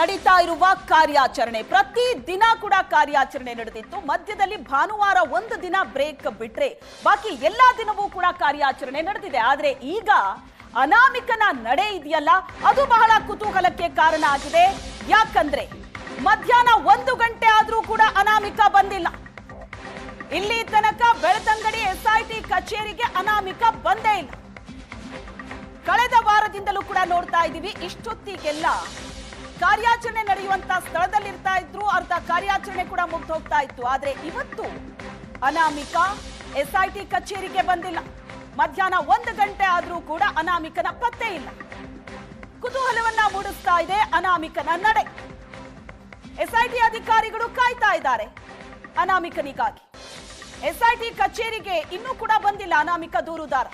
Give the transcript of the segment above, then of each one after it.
ನಡೀತಾ ಇರುವ ಕಾರ್ಯಾಚರಣೆ. ಪ್ರತಿ ದಿನ ಕೂಡ ಕಾರ್ಯಾಚರಣೆ ನಡೆದಿತ್ತು. ಮಧ್ಯದಲ್ಲಿ ಭಾನುವಾರ ಒಂದು ದಿನ ಬ್ರೇಕ್ ಬಿಟ್ರೆ ಬಾಕಿ ಎಲ್ಲಾ ದಿನವೂ ಕೂಡ ಕಾರ್ಯಾಚರಣೆ ನಡೆದಿದೆ. ಆದ್ರೆ ಈಗ ಅನಾಮಿಕನ ನಡೆ ಇದೆಯಲ್ಲ, ಅದು ಬಹಳ ಕುತೂಹಲಕ್ಕೆ ಕಾರಣ ಆಗಿದೆ. ಯಾಕಂದ್ರೆ ಮಧ್ಯಾಹ್ನ ಒಂದು ಗಂಟೆ ಆದ್ರೂ ಕೂಡ ಅನಾಮಿಕ ಬಂದಿಲ್ಲ. ಇಲ್ಲಿ ತನಕ ಬೆಳ್ತಂಗಡಿ ಎಸ್ಐಟಿ ಕಚೇರಿಗೆ ಅನಾಮಿಕ ಬಂದೇ ಇಲ್ಲ. ಕಳೆದ ವಾರದಿಂದಲೂ ಕೂಡ ನೋಡ್ತಾ ಇದ್ದೀವಿ. ಇಷ್ಟೊತ್ತಿಗೆಲ್ಲ ಕಾರ್ಯಾಚರಣೆ ನಡೆಯುವಂತ ಸ್ಥಳದಲ್ಲಿರ್ತಾ ಇದ್ರು, ಅರ್ಧ ಕಾರ್ಯಾಚರಣೆ ಕೂಡ ಮುಗ್ದು ಹೋಗ್ತಾ ಇತ್ತು. ಆದ್ರೆ ಇವತ್ತು ಅನಾಮಿಕ ಎಸ್ಐಟಿ ಕಚೇರಿಗೆ ಬಂದಿಲ್ಲ. ಮಧ್ಯಾಹ್ನ ಒಂದು ಗಂಟೆ ಆದ್ರೂ ಕೂಡ ಅನಾಮಿಕನ ಪತ್ತೆ ಇಲ್ಲ. ಕುತೂಹಲವನ್ನ ಮೂಡಿಸ್ತಾ ಇದೆ ಅನಾಮಿಕನ ನಡೆ. ಎಸ್ಐಟಿ ಅಧಿಕಾರಿಗಳು ಕಾಯ್ತಾ ಇದ್ದಾರೆ ಅನಾಮಿಕನಿಗಾಗಿ. ಎಸ್ಐಟಿ ಕಚೇರಿಗೆ ಇನ್ನೂ ಕೂಡ ಬಂದಿಲ್ಲ ಅನಾಮಿಕ ದೂರುದಾರ.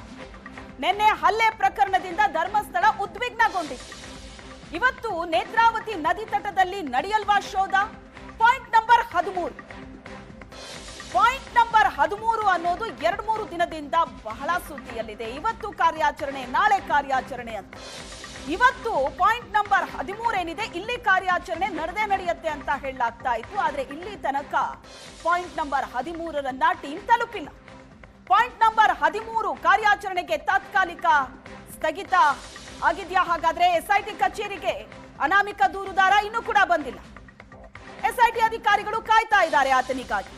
ನಿನ್ನೆ ಹಲ್ಲೆ ಪ್ರಕರಣದಿಂದ ಧರ್ಮಸ್ಥಳ ಉದ್ವಿಗ್ನಗೊಂಡಿತ್ತು. ಇವತ್ತು ನೇತ್ರಾವತಿ ನದಿ ತಟದಲ್ಲಿ ನಡೆಯಲ್ವಾ ಶೋಧ? ಪಾಯಿಂಟ್ ನಂಬರ್ ಹದಿಮೂರು. ಪಾಯಿಂಟ್ ನಂಬರ್ ಹದಿಮೂರು ಅನ್ನೋದು ಎರಡು ಮೂರು ದಿನದಿಂದ ಬಹಳ ಸುದ್ದಿಯಲ್ಲಿದೆ. ಇವತ್ತು ಕಾರ್ಯಾಚರಣೆ, ನಾಳೆ ಕಾರ್ಯಾಚರಣೆ ಅಂತ. ಇವತ್ತು ಪಾಯಿಂಟ್ ನಂಬರ್ ಹದಿಮೂರು ಏನಿದೆ, ಇಲ್ಲಿ ಕಾರ್ಯಾಚರಣೆ ನಡೆದೇ ನಡೆಯುತ್ತೆ ಅಂತ ಹೇಳಲಾಗ್ತಾ ಇತ್ತು. ಆದ್ರೆ ಇಲ್ಲಿ ತನಕ ಪಾಯಿಂಟ್ ನಂಬರ್ ಹದಿಮೂರರನ್ನ ಟೀಮ್ ತಲುಪಿಲ್ಲ. ಪಾಯಿಂಟ್ ನಂಬರ್ ಹದಿಮೂರು ಕಾರ್ಯಾಚರಣೆಗೆ ತಾತ್ಕಾಲಿಕ ಸ್ಥಗಿತ ಆಗಿದ್ಯಾ? ಹಾಗಾದ್ರೆ ಎಸ್ಐಟಿ ಕಚೇರಿಗೆ ಅನಾಮಿಕ ದೂರುದಾರ ಇನ್ನೂ ಕೂಡ ಬಂದಿಲ್ಲ. ಎಸ್ಐಟಿ ಅಧಿಕಾರಿಗಳು ಕಾಯ್ತಾ ಇದ್ದಾರೆ ಆತನಿಗಾಗಿ.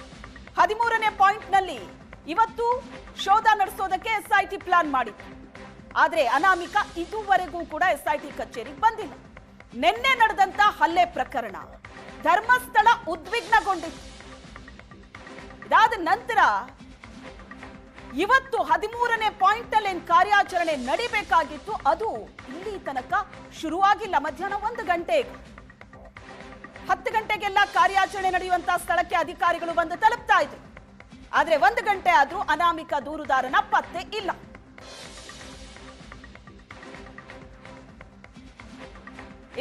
ಹದಿಮೂರನೇ ಪಾಯಿಂಟ್ನಲ್ಲಿ ಇವತ್ತು ಶೋಧ ನಡೆಸೋದಕ್ಕೆ ಎಸ್ಐಟಿ ಪ್ಲಾನ್ ಮಾಡಿತ್ತು. ಆದ್ರೆ ಅನಾಮಿಕ ಇದುವರೆಗೂ ಕೂಡ ಎಸ್ಐಟಿ ಕಚೇರಿಗೆ ಬಂದಿಲ್ಲ. ನಿನ್ನೆ ನಡೆದಂತ ಹಲ್ಲೆ ಪ್ರಕರಣ ಧರ್ಮಸ್ಥಳ ಉದ್ವಿಗ್ನಗೊಂಡಿತ್ತು. ಇದಾದ ನಂತರ ಇವತ್ತು ಹದಿಮೂರನೇ ಪಾಯಿಂಟ್ ಅಲ್ಲಿ ಏನ್ ಕಾರ್ಯಾಚರಣೆ ನಡಿಬೇಕಾಗಿತ್ತು. ಅದು ಇಲ್ಲಿ ತನಕ ಶುರುವಾಗಿಲ್ಲ. ಮಧ್ಯಾಹ್ನ ಒಂದು ಗಂಟೆ ಹತ್ತು ಗಂಟೆಗೆಲ್ಲ ಕಾರ್ಯಾಚರಣೆ ನಡೆಯುವಂತಹ ಸ್ಥಳಕ್ಕೆ ಅಧಿಕಾರಿಗಳು ಬಂದು ತಲುಪ್ತಾ ಇದ್ರು. ಆದ್ರೆ ಒಂದು ಗಂಟೆ ಆದ್ರೂ ಅನಾಮಿಕ ದೂರುದಾರನ ಪತ್ತೆ ಇಲ್ಲ.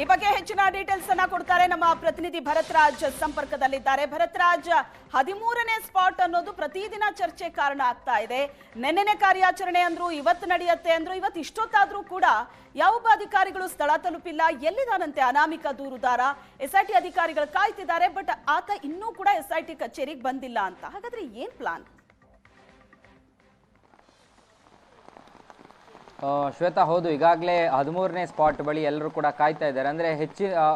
ಈ ಬಗ್ಗೆ ಹೆಚ್ಚಿನ ಡೀಟೇಲ್ಸ್ ಅನ್ನ ಕೊಡ್ತಾರೆ ನಮ್ಮ ಪ್ರತಿನಿಧಿ ಭರತ್ರಾಜ್ ಸಂಪರ್ಕದಲ್ಲಿದ್ದಾರೆ. ಭರತ್ರಾಜ್, ಹದಿಮೂರನೇ ಸ್ಪಾಟ್ ಅನ್ನೋದು ಪ್ರತಿದಿನ ಚರ್ಚೆ ಕಾರಣ ಆಗ್ತಾ ಇದೆ. ನೆನ್ನೆನೆ ಕಾರ್ಯಾಚರಣೆ ಅಂದ್ರು, ಇವತ್ತು ನಡೆಯುತ್ತೆ ಅಂದ್ರು, ಇವತ್ತು ಇಷ್ಟೊತ್ತಾದ್ರೂ ಕೂಡ ಯಾವೊಬ್ಬ ಅಧಿಕಾರಿಗಳು ಸ್ಥಳ ತಲುಪಿಲ್ಲ ಎಲ್ಲಿದಾನಂತೆ ಅನಾಮಿಕ ದೂರುದಾರ? ಎಸ್ಐಟಿ ಅಧಿಕಾರಿಗಳು ಕಾಯ್ತಿದ್ದಾರೆ ಬಟ್ ಆತ ಇನ್ನೂ ಕೂಡ ಎಸ್ಐಟಿ ಕಚೇರಿಗೆ ಬಂದಿಲ್ಲ ಅಂತ. ಹಾಗಾದ್ರೆ ಏನ್ ಪ್ಲಾನ್ ಶ್ವೇತಾ ಹೌದು ಈಗಾಗಲೇ ಹದಿಮೂರನೇ ಸ್ಪಾಟ್ ಬಳಿ ಎಲ್ಲರೂ ಕೂಡ ಕಾಯ್ತಾ ಇದ್ದಾರೆ. ಅಂದರೆ ಆ,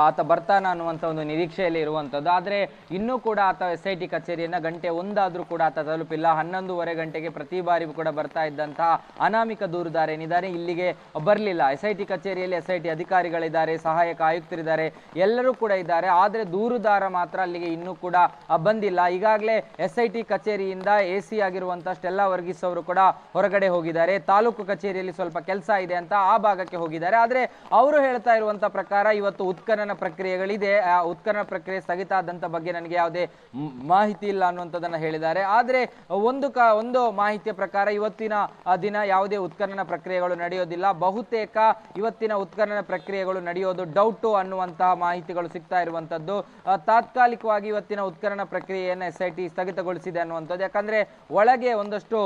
ಆತ ಬರ್ತಾನ ಅನ್ನುವಂಥ ಒಂದು ನಿರೀಕ್ಷೆಯಲ್ಲಿ ಇರುವಂಥದ್ದು ಆದರೆ ಇನ್ನೂ ಕೂಡ ಆತ ಎಸ್ ಐ ಟಿ ಕಚೇರಿಯನ್ನು ಗಂಟೆ ಒಂದಾದರೂ ಕೂಡ ಆತ ತಲುಪಿಲ್ಲ. ಹನ್ನೊಂದೂವರೆ ಗಂಟೆಗೆ ಪ್ರತಿ ಬಾರಿ ಕೂಡ ಬರ್ತಾ ಇದ್ದಂತಹ ಅನಾಮಿಕ ದೂರುದಾರ ಏನಿದ್ದಾರೆ ಇಲ್ಲಿಗೆ ಬರಲಿಲ್ಲ. ಎಸ್ ಐ ಟಿ ಕಚೇರಿಯಲ್ಲಿ ಎಸ್ ಐ ಟಿ ಅಧಿಕಾರಿಗಳಿದ್ದಾರೆ ಸಹಾಯಕ ಆಯುಕ್ತರಿದ್ದಾರೆ ಎಲ್ಲರೂ ಕೂಡ ಇದ್ದಾರೆ. ಆದರೆ ದೂರುದಾರ ಮಾತ್ರ ಅಲ್ಲಿಗೆ ಇನ್ನೂ ಕೂಡ ಬಂದಿಲ್ಲ. ಈಗಾಗಲೇ ಎಸ್ ಐ ಟಿ ಕಚೇರಿಯಿಂದ ಎ ಸಿ ಆಗಿರುವಂಥ ಸ್ಟೆಲ್ಲಾ ವರ್ಗೀಸ್ ಅವರು ಕೂಡ ಹೊರಗಡೆ ಹೋಗಿದ್ದಾರೆ. ತಾಲೂಕು ಕಚೇರಿಯಲ್ಲಿ ಸ್ವಲ್ಪ ಕೆಲಸ ಇದೆ ಅಂತ ಆ ಭಾಗಕ್ಕೆ ಹೋಗಿದ್ದಾರೆ. ಆದರೆ ಅವರು ಹೇಳ್ತಾ ಇರುವಂತ ಪ್ರಕಾರ ಇವತ್ತು ಉತ್ಖನನ ಪ್ರಕ್ರಿಯೆಗಳಿದೆ. ಆ ಉತ್ಖನನ ಪ್ರಕ್ರಿಯೆ ಸ್ಥಗಿತ ಆದಂತ ಬಗ್ಗೆ ನನಗೆ ಯಾವುದೇ ಮಾಹಿತಿ ಇಲ್ಲ ಅನ್ನುವಂಥದ್ದನ್ನು ಹೇಳಿದ್ದಾರೆ. ಆದರೆ ಒಂದು ಒಂದು ಮಾಹಿತಿಯ ಪ್ರಕಾರ ಇವತ್ತಿನ ದಿನ ಯಾವುದೇ ಉತ್ಖನನ ಪ್ರಕ್ರಿಯೆಗಳು ನಡೆಯೋದಿಲ್ಲ. ಬಹುತೇಕ ಇವತ್ತಿನ ಉತ್ಖನನ ಪ್ರಕ್ರಿಯೆಗಳು ನಡೆಯೋದು ಡೌಟು ಅನ್ನುವಂತಹ ಮಾಹಿತಿಗಳು ಸಿಗ್ತಾ ಇರುವಂತದ್ದು ತಾತ್ಕಾಲಿಕವಾಗಿ ಇವತ್ತಿನ ಉತ್ಖನನ ಪ್ರಕ್ರಿಯೆಯನ್ನು ಎಸ್ ಐ ಟಿ ಸ್ಥಗಿತಗೊಳಿಸಿದೆ ಅನ್ನುವಂಥದ್ದು. ಯಾಕಂದ್ರೆ ಒಳಗೆ ಒಂದಷ್ಟು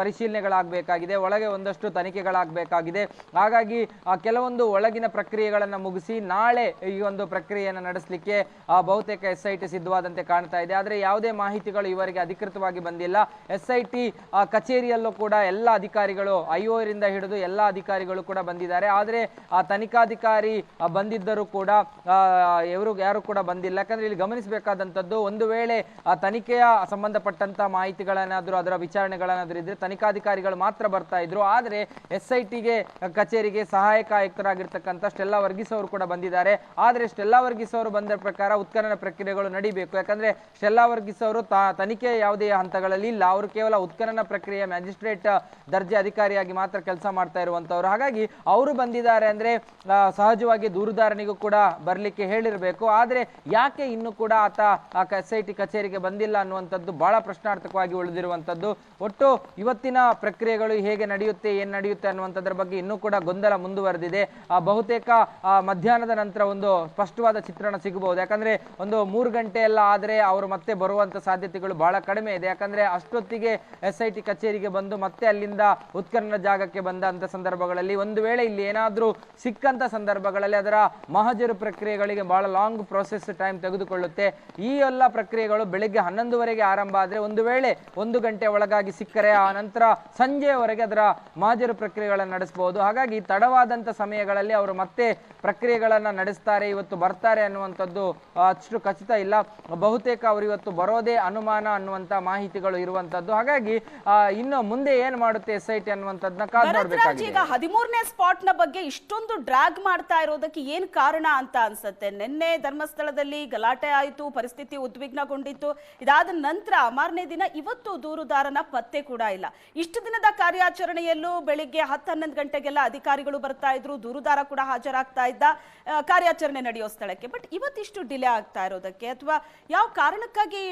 ಪರಿಶೀಲನೆಗಳಾಗಬೇಕಾಗಿದೆ. ಒಳಗೆ ಒಂದಷ್ಟು ತನಿಖೆಗಳಾಗಬೇಕಾಗಿದೆ. ಹಾಗಾಗಿ ಕೆಲವೊಂದು ಒಳಗಿನ ಪ್ರಕ್ರಿಯೆಗಳನ್ನು ಮುಗಿಸಿ ನಾಳೆ ಈ ಒಂದು ಪ್ರಕ್ರಿಯೆಯನ್ನು ನಡೆಸಲಿಕ್ಕೆ ಬಹುತೇಕ ಎಸ್ ಐ ಟಿ ಸಿದ್ಧವಾದಂತೆ ಕಾಣ್ತಾ ಇದೆ. ಆದರೆ ಯಾವುದೇ ಮಾಹಿತಿಗಳು ಇವರಿಗೆ ಅಧಿಕೃತವಾಗಿ ಬಂದಿಲ್ಲ. ಎಸ್ ಐ ಟಿ ಕಚೇರಿಯಲ್ಲೂ ಕೂಡ ಎಲ್ಲ ಅಧಿಕಾರಿಗಳು ಐಒರಿಂದ ರಿಂದ ಹಿಡಿದು ಎಲ್ಲ ಅಧಿಕಾರಿಗಳು ಕೂಡ ಬಂದಿದ್ದಾರೆ. ಆದರೆ, ಆ, ತನಿಖಾಧಿಕಾರಿ ಬಂದಿದ್ದರೂ ಕೂಡ ಇವರು ಯಾರು ಕೂಡ ಬಂದಿಲ್ಲ. ಯಾಕಂದ್ರೆ ಇಲ್ಲಿ ಗಮನಿಸಬೇಕಾದಂಥದ್ದು, ಒಂದು ವೇಳೆ, ಆ, ತನಿಖೆಯ ಸಂಬಂಧಪಟ್ಟಂತ ಮಾಹಿತಿಗಳನ್ನಾದರೂ, ಅದರ ವಿಚಾರಣೆಗಳನ್ನಾದರೂ ಇದ್ರೆ ತನಿಖಾಧಿಕಾರಿಗಳು ಮಾತ್ರ ಬರ್ತಾ ಇದ್ರು. ಆದ್ರೆ ಎಸ್ ಐ ಟಿಗೆ ಕಚೇರಿಗೆ ಸಹಾಯಕ ಆಯುಕ್ತರಾಗಿರ್ತಕ್ಕಂಥ ಸ್ಟೆಲ್ಲಾ ವರ್ಗೀಸ್ ಅವರು ಕೂಡ ಬಂದಿದ್ದಾರೆ. ಆದ್ರೆ ಸ್ಟೆಲ್ಲಾ ವರ್ಗೀಸ್ ಅವರು ಬಂದ ಪ್ರಕಾರ ಉತ್ಖನನ ಪ್ರಕ್ರಿಯೆಗಳು ನಡಿಬೇಕು. ಯಾಕಂದ್ರೆ ಸ್ಟೆಲ್ಲಾ ವರ್ಗೀಸ್ ಅವರು ತನಿಖೆ ಯಾವುದೇ ಹಂತಗಳಲ್ಲಿ ಇಲ್ಲ. ಅವರು ಕೇವಲ ಉತ್ಖನನ ಪ್ರಕ್ರಿಯೆ ಮ್ಯಾಜಿಸ್ಟ್ರೇಟ್, ದರ್ಜೆ ಅಧಿಕಾರಿಯಾಗಿ ಮಾತ್ರ ಕೆಲಸ ಮಾಡ್ತಾ ಇರುವಂತವ್ರು ಹಾಗಾಗಿ ಅವರು ಬಂದಿದ್ದಾರೆ ಅಂದ್ರೆ ಸಹಜವಾಗಿ ದೂರುದಾರನಿಗೂ ಕೂಡ ಬರ್ಲಿಕ್ಕೆ ಹೇಳಿರಬೇಕು. ಆದ್ರೆ ಯಾಕೆ ಇನ್ನು ಕೂಡ ಆತ ಎಸ್ ಐ ಟಿ ಕಚೇರಿಗೆ ಬಂದಿಲ್ಲ ಅನ್ನುವಂಥದ್ದು ಬಹಳ ಪ್ರಶ್ನಾರ್ಥಕವಾಗಿ ಉಳಿದಿರುವಂತದ್ದು ಒಟ್ಟು ಇವತ್ತಿನ ಪ್ರಕ್ರಿಯೆಗಳು ಹೇಗೆ ನಡೆಯುತ್ತೆ, ಏನ್ ನಡೆಯುತ್ತೆ ಅನ್ನುವಂಥದ್ರ ಬಗ್ಗೆ ಇನ್ನೂ ಕೂಡ ಗೊಂದಲ ಮುಂದುವರೆದಿದೆ. ಬಹುತೇಕ ಮಧ್ಯಾಹ್ನದ ನಂತರ ಒಂದು ಸ್ಪಷ್ಟವಾದ ಚಿತ್ರಣ ಸಿಗಬಹುದು. ಯಾಕಂದ್ರೆ ಒಂದು ಮೂರು ಗಂಟೆ ಎಲ್ಲ ಆದ್ರೆ ಅವರು ಮತ್ತೆ ಬರುವಂತ ಸಾಧ್ಯತೆಗಳು ಬಹಳ ಕಡಿಮೆ ಇದೆ. ಯಾಕಂದ್ರೆ ಅಷ್ಟೊತ್ತಿಗೆ ಎಸ್ ಐ ಟಿ ಕಚೇರಿಗೆ ಬಂದು ಮತ್ತೆ ಅಲ್ಲಿಂದ ಉತ್ಕರ್ಣ ಜಾಗಕ್ಕೆ ಬಂದಂತ ಸಂದರ್ಭಗಳಲ್ಲಿ ಒಂದು ವೇಳೆ ಇಲ್ಲಿ ಏನಾದ್ರೂ ಸಿಕ್ಕಂತ ಸಂದರ್ಭಗಳಲ್ಲಿ ಅದರ ಮಹಜರು ಪ್ರಕ್ರಿಯೆಗಳಿಗೆ ಬಹಳ ಲಾಂಗ್ ಪ್ರೊಸೆಸ್ ಟೈಮ್ ತೆಗೆದುಕೊಳ್ಳುತ್ತೆ. ಈ ಎಲ್ಲ ಪ್ರಕ್ರಿಯೆಗಳು ಬೆಳಿಗ್ಗೆ ಹನ್ನೊಂದುವರೆಗೆ ಆರಂಭ ಆದ್ರೆ ಒಂದು ವೇಳೆ ಒಂದು ಗಂಟೆ ಒಳಗಾಗಿ ಸಿಕ್ಕರೆ, ಆ ನಂತರ ಸಂಜೆಯವರೆಗೆ ಅದರ ಮಹಜರು ಪ್ರಕ್ರಿಯೆಗಳನ್ನು ನಡೆಸಬಹುದು ಹಾಗಾಗಿ ತಡವಾದಂತ ಸಮಯಗಳಲ್ಲಿ ಅವರು ಮತ್ತೆ ಪ್ರಕ್ರಿಯೆಗಳನ್ನು ನಡೆಸ್ತಾರೆ ಇವತ್ತು ಬರ್ತಾರೆ ಅನ್ನುವಂಥದ್ದು ಅಷ್ಟು ಖಚಿತ ಇಲ್ಲ. ಬಹುತೇಕ ಅವರು ಇವತ್ತು ಬರೋದೇ ಅನುಮಾನ ಅನ್ನುವಂತ ಮಾಹಿತಿಗಳು ಇರುವಂತದ್ದು ಹಾಗಾಗಿ ಇನ್ನು ಮುಂದೆ ಏನು ಮಾಡುತ್ತೆ ಎಸ್ ಐ ಟಿ ಅನ್ನುವಂಥದ್ದನ್ನ ಕಾದ್ ನೋಡ್ಬೇಕಾಗಿದೆ. ಈಗ ಹದಿಮೂರನೇ ಸ್ಪಾಟ್ನ ಬಗ್ಗೆ ಇಷ್ಟೊಂದು ಡ್ರಾಗ್ ಮಾಡ್ತಾ ಇರೋದಕ್ಕೆ ಏನ್ ಕಾರಣ ಅಂತ ಅನ್ಸುತ್ತೆ? ನಿನ್ನೆ ಧರ್ಮಸ್ಥಳದಲ್ಲಿ ಗಲಾಟೆ ಆಯಿತು ಪರಿಸ್ಥಿತಿ ಉದ್ವಿಗ್ನಗೊಂಡಿತ್ತು. ಇದಾದ ನಂತರ ಮಾರನೇ ದಿನ ಇವತ್ತು ದೂರುದಾರನ ಪತ್ತೆ ಕೂಡ ಇಲ್ಲ. ಇಷ್ಟು ದಿನದ ಕಾರ್ಯಾಚರಣೆಯಲ್ಲೂ ಬೆಳಿಗ್ಗೆ ಹತ್ತು ಹನ್ನೊಂದು ಗಂಟೆಗೆಲ್ಲ ಅಧಿಕಾರಿಗಳು ಬರ್ತಾ ಇದ್ರು. ದೂರುದಾರ ಕೂಡ ಹಾಜರಾಗ್ತಾ ಇದ್ದ. ಕಾರ್ಯಾಚರಣೆ ನಡೆಯೋ ಸ್ಥಳಕ್ಕೆ. ಬಟ್ ಇವತ್ತಿಷ್ಟು ಡಿಲೇ ಆಗ್ತಾ ಇರೋದಕ್ಕೆ ಅಥವಾ ಯಾವ ಕಾರಣಕ್ಕಾಗಿ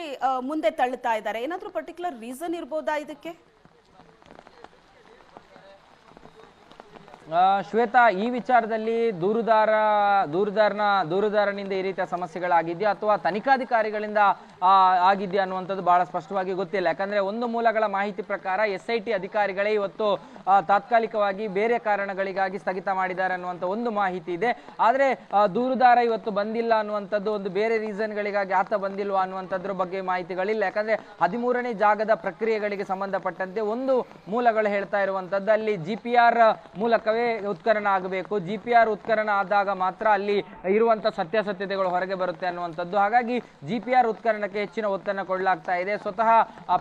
ಮುಂದೆ ತಳ್ಳುತ್ತಾ ಇದ್ದಾರೆ? ಏನಾದರೂ ಪರ್ಟಿಕ್ಯುಲರ್ ರೀಸನ್ ಇರ್ಬೋದಾ ಇದಕ್ಕೆ? ಶ್ವೇತಾ, ಈ ವಿಚಾರದಲ್ಲಿ ದೂರುದಾರ, ದೂರುದಾರನ, ದೂರುದಾರನಿಂದ ಈ ರೀತಿಯ ಸಮಸ್ಯೆಗಳಾಗಿದೆಯಾ ಅಥವಾ ತನಿಖಾಧಿಕಾರಿಗಳಿಂದ ಆಗಿದೆಯಾ ಅನ್ನುವಂಥದ್ದು ಬಹಳ ಸ್ಪಷ್ಟವಾಗಿ ಗೊತ್ತಿಲ್ಲ. ಯಾಕಂದ್ರೆ ಒಂದು ಮೂಲಗಳ ಮಾಹಿತಿ ಪ್ರಕಾರ ಎಸ್ ಐ ಟಿ ಅಧಿಕಾರಿಗಳೇ ಇವತ್ತು ತಾತ್ಕಾಲಿಕವಾಗಿ ಬೇರೆ ಕಾರಣಗಳಿಗಾಗಿ ಸ್ಥಗಿತ ಮಾಡಿದ್ದಾರೆ ಅನ್ನುವಂಥ ಒಂದು ಮಾಹಿತಿ ಇದೆ. ಆದ್ರೆ ದೂರುದಾರ ಇವತ್ತು ಬಂದಿಲ್ಲ ಅನ್ನುವಂಥದ್ದು ಒಂದು ಬೇರೆ ರೀಸನ್ಗಳಿಗಾಗಿ ಆತ ಬಂದಿಲ್ವಾ ಅನ್ನುವಂಥದ್ರ ಬಗ್ಗೆ ಮಾಹಿತಿಗಳಿಲ್ಲ. ಯಾಕಂದ್ರೆ ಹದಿಮೂರನೇ ಜಾಗದ ಪ್ರಕ್ರಿಯೆಗಳಿಗೆ ಸಂಬಂಧಪಟ್ಟಂತೆ ಒಂದು ಮೂಲಗಳು ಹೇಳ್ತಾ ಇರುವಂತದ್ದು ಅಲ್ಲಿ ಜಿ ಪಿ ಉತ್ಕರಣ ಆಗಬೇಕು. ಜಿ ಪಿ ಆರ್ ಉತ್ಕರಣ ಆದಾಗ ಮಾತ್ರ ಅಲ್ಲಿ ಇರುವಂತಹ ಸತ್ಯಾಸತ್ಯತೆಗಳು ಹೊರಗೆ ಬರುತ್ತೆ ಅನ್ನುವಂಥದ್ದು. ಹಾಗಾಗಿ ಜಿ ಪಿ ಆರ್ ಉತ್ಕರಣಕ್ಕೆ ಹೆಚ್ಚಿನ ಒತ್ತನ್ನು ಕೊಡಲಾಗ್ತಾ ಇದೆ. ಸ್ವತಃ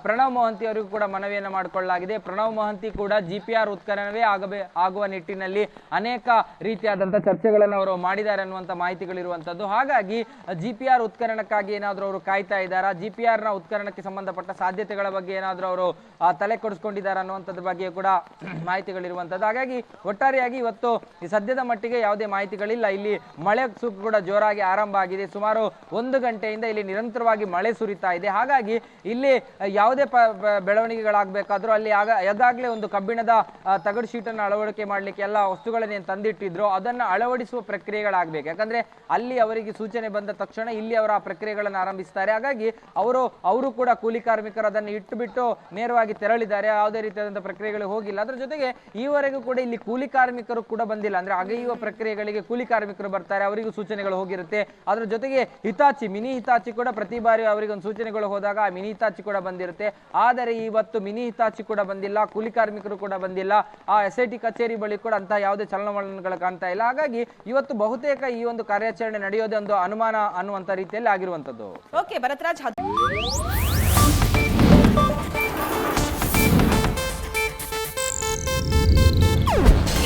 ಪ್ರಣವ್ ಮೊಹಂತಿ ಅವರಿಗೂ ಕೂಡ ಮನವಿಯನ್ನು ಮಾಡಿಕೊಳ್ಳಲಾಗಿದೆ. ಪ್ರಣವ್ ಮೊಹಂತಿ ಕೂಡ ಜಿ ಪಿ ಆರ್ ಉತ್ಕರಣವೇ ಆಗಬೇ, ಆಗುವ ನಿಟ್ಟಿನಲ್ಲಿ ಅನೇಕ ರೀತಿಯಾದಂಥ ಚರ್ಚೆಗಳನ್ನು ಅವರು ಮಾಡಿದ್ದಾರೆ ಅನ್ನುವಂಥ ಮಾಹಿತಿಗಳಿರುವಂಥದ್ದು ಹಾಗಾಗಿ ಜಿ ಪಿ ಆರ್ ಉತ್ಕರಣಕ್ಕಾಗಿ ಏನಾದರೂ ಅವರು ಕಾಯ್ತಾ ಇದ್ದಾರಾ? ಜಿ ಪಿ ಆರ್ನ ಉತ್ಕರಣಕ್ಕೆ ಸಂಬಂಧಪಟ್ಟ ಸಾಧ್ಯತೆಗಳ ಬಗ್ಗೆ ಏನಾದರೂ ಅವರು ತಲೆ ಕೊಡಿಸ್ಕೊಂಡಿದ್ದಾರೆ ಅನ್ನುವಂಥದ್ರ ಬಗ್ಗೆ ಕೂಡ ಮಾಹಿತಿಗಳಿರುವಂಥದ್ದು ಹಾಗಾಗಿ ಒಟ್ಟಾರೆಯಾಗಿ ಇವತ್ತು ಸದ್ಯದ ಮಟ್ಟಿಗೆ ಯಾವುದೇ ಮಾಹಿತಿಗಳಿಲ್ಲ. ಇಲ್ಲಿ ಮಳೆ ಸು ಕೂಡ ಜೋರಾಗಿ ಆರಂಭ ಆಗಿದೆ. ಸುಮಾರು ಒಂದು ಗಂಟೆಯಿಂದ ಇಲ್ಲಿ ನಿರಂತರವಾಗಿ ಮಳೆ ಸುರಿತಾ ಇದೆ. ಹಾಗಾಗಿ ಇಲ್ಲಿ ಯಾವುದೇ ಬೆಳವಣಿಗೆಗಳಾಗಬೇಕಾದ್ರೂ ಅಲ್ಲಿ ಆಗ ಒಂದು ಕಬ್ಬಿಣದ ತಗಡು ಶೀಟನ್ನು ಅಳವಡಿಕೆ ಮಾಡಲಿಕ್ಕೆ ಎಲ್ಲ ವಸ್ತುಗಳನ್ನ ತಂದಿಟ್ಟಿದ್ರು ಅದನ್ನ ಅಳವಡಿಸುವ ಪ್ರಕ್ರಿಯೆಗಳಾಗಬೇಕು. ಯಾಕಂದ್ರೆ ಅಲ್ಲಿ ಅವರಿಗೆ ಸೂಚನೆ ಬಂದ ತಕ್ಷಣ ಇಲ್ಲಿ ಅವರ ಆ ಪ್ರಕ್ರಿಯೆಗಳನ್ನು ಆರಂಭಿಸ್ತಾರೆ. ಹಾಗಾಗಿ ಅವರು ಅವರು ಕೂಡ ಕೂಲಿ ಕಾರ್ಮಿಕರು ಅದನ್ನು ಇಟ್ಟುಬಿಟ್ಟು ನೇರವಾಗಿ ತೆರಳಿದ್ದಾರೆ. ಯಾವುದೇ ರೀತಿಯಾದಂಥ ಪ್ರಕ್ರಿಯೆಗಳು ಹೋಗಿಲ್ಲ. ಅದರ ಜೊತೆಗೆ ಈವರೆಗೂ ಕೂಡ ಇಲ್ಲಿ ಕೂಲಿ ಕಾರ್ಮಿಕರು ಕೂಡ ಬಂದಿಲ್ಲ. ಅಂದ್ರೆ ಅಗೆಯುವ ಪ್ರಕ್ರಿಯೆಗಳಿಗೆ ಕೂಲಿ ಕಾರ್ಮಿಕರು ಬರ್ತಾರೆ, ಅವರಿಗೂ ಸೂಚನೆಗಳು ಹೋಗಿರುತ್ತೆ. ಅದ್ರ ಜೊತೆಗೆ ಹಿತಾಚಿ, ಮಿನಿ ಹಿತಾಚಿ ಕೂಡ ಪ್ರತಿ ಬಾರಿ ಅವರಿಗೆ ಒಂದು ಸೂಚನೆಗಳು ಹೋದಾಗ ಆ ಮಿನಿ ಹಿತಾಚಿ ಕೂಡ ಬಂದಿರುತ್ತೆ. ಆದರೆ ಇವತ್ತು ಮಿನಿ ಹಿತಾಚಿ ಕೂಡ ಬಂದಿಲ್ಲ, ಕೂಲಿ ಕಾರ್ಮಿಕರು ಕೂಡ ಬಂದಿಲ್ಲ. ಆ ಎಸ್ ಐ ಟಿ ಕಚೇರಿ ಬಳಿ ಕೂಡ ಅಂತಹ ಯಾವುದೇ ಚಲನವಲನಗಳು ಕಾಣ್ತಾ ಇಲ್ಲ. ಹಾಗಾಗಿ ಇವತ್ತು ಬಹುತೇಕ ಈ ಒಂದು ಕಾರ್ಯಾಚರಣೆ ನಡೆಯೋದೇ ಒಂದು ಅನುಮಾನ ಅನ್ನುವಂತ ರೀತಿಯಲ್ಲಿ ಆಗಿರುವಂತದ್ದು ಓಕೆ ಭರತ್ರಾಜ್